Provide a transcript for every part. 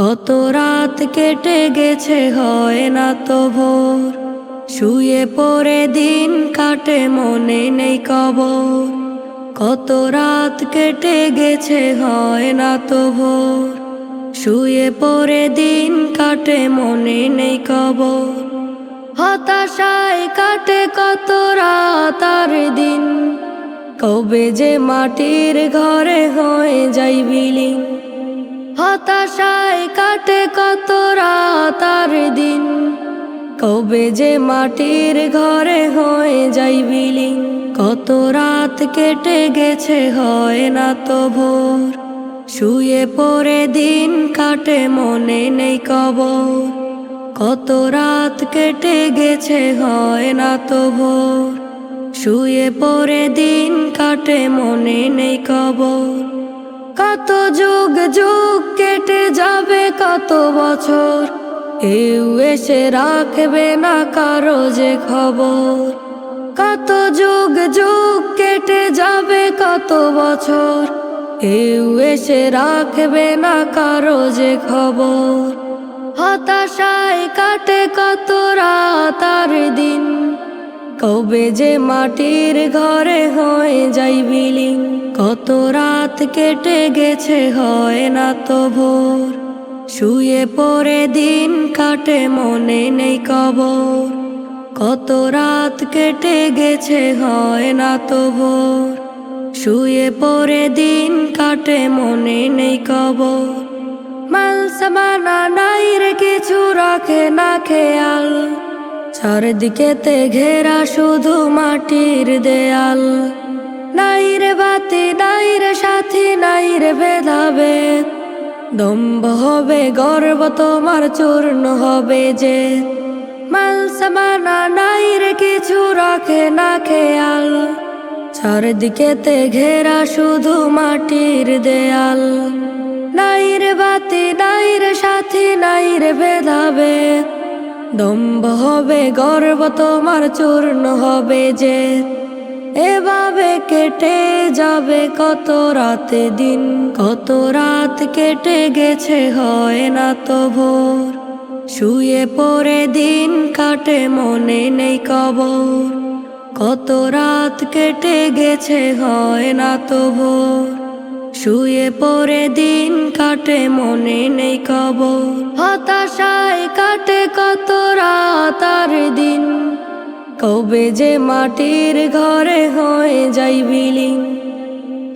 কত রাত কেটে গেছে, হয় না তো ভোর। শুয়ে পড়ে দিন কাটে, মনে নেই কবর। কত রাত কেটে গেছে, হয় না তো ভোর। শুয়ে পড়ে দিন কাটে, মনে নেই কবর। হতাশায় কাটে কত রাত আর দিন। কবে যে মাটির ঘরে হয়ে, যাই বিলীন হতাশায় কাটে কত রাত আর দিন। কবে যে মাটির ঘরে হয়ে যাই বিলীন। কত রাত কেটে গেছে, হয় না তো ভোর। শুয়ে পড়ে দিন কাটে, মনে নেই কবর। কত রাত কেটে গেছে, হয় না তো ভোর। শুয়ে পড়ে দিন কাটে, মনে নেই কবর। কত যুগ যুগ কেটে যাবে, কত বছর? কেউ এসে রাখবে না কারও যে খবর। কত যুগ যুগ কেটে যাবে, কত বছর? কেউ এসে রাখবে না কারও যে খবর। হতাশায় কাটে কত রাত আর দিন। কবে যে মাটির ঘরে হয়ে যাই বিলীন। কত রাত কেটে গেছে, হয় না তো ভোর। শুয়ে পড়ে দিন কাটে, মনে নেই কবর। কত রাত কেটে গেছে, হয় না তো ভোর। শুয়ে পড়ে দিন কাটে, মনে নেই কবর। মাল সামানা নাই রে, কিছু রাখে না খেয়াল। চারদিকেতে ঘেরা শুধু মাটির দেয়াল। নাই বাতি নাই রে সাথী নাই রে ভেদাভেদ। দম্ভ হবে, গর্ব তোমার চূর্ণ হবে যে। মাল সামানা নাই কিছু রাখে না খেয়াল। চারদিকেতে ঘেরা শুধু মাটির দেয়াল। নাই বাতি নাই রে সাথী নাই রে ভেদাভেদ। দম্ভ হবে, গর্ব তোমার চূর্ণ হবে যে। এভাবে কেটে যাবে কত রাতে দিন? কত রাত কেটে গেছে, হয় না তো ভোর। শুয়ে পড়ে দিন কাটে, মনে নেই কবর। কত রাত কেটে গেছে, হয় না তো ভোর। শুয়ে পড়ে দিন কাটে, মনে নেই কবর। হতাশায় কাটে কত রাত আর দিন। কবে যে মাটির ঘরে হয়ে যাই বিলীন।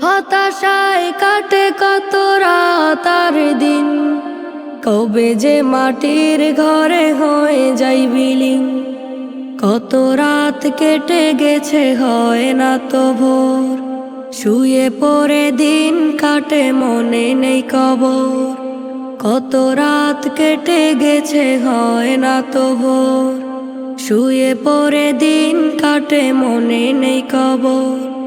হতাশায় কাটে কত রাত আর দিন। কবে যে মাটির ঘরে হয়ে যাই বিলীন। কত রাত কেটে গেছে, হয় না তো ভোর। শুয়ে পড়ে দিন কাটে, মনে নেই কবর। কত রাত কেটে গেছে, হয় না তো ভোর। শুয়ে পরে দিন কাটে মনে নেই কবর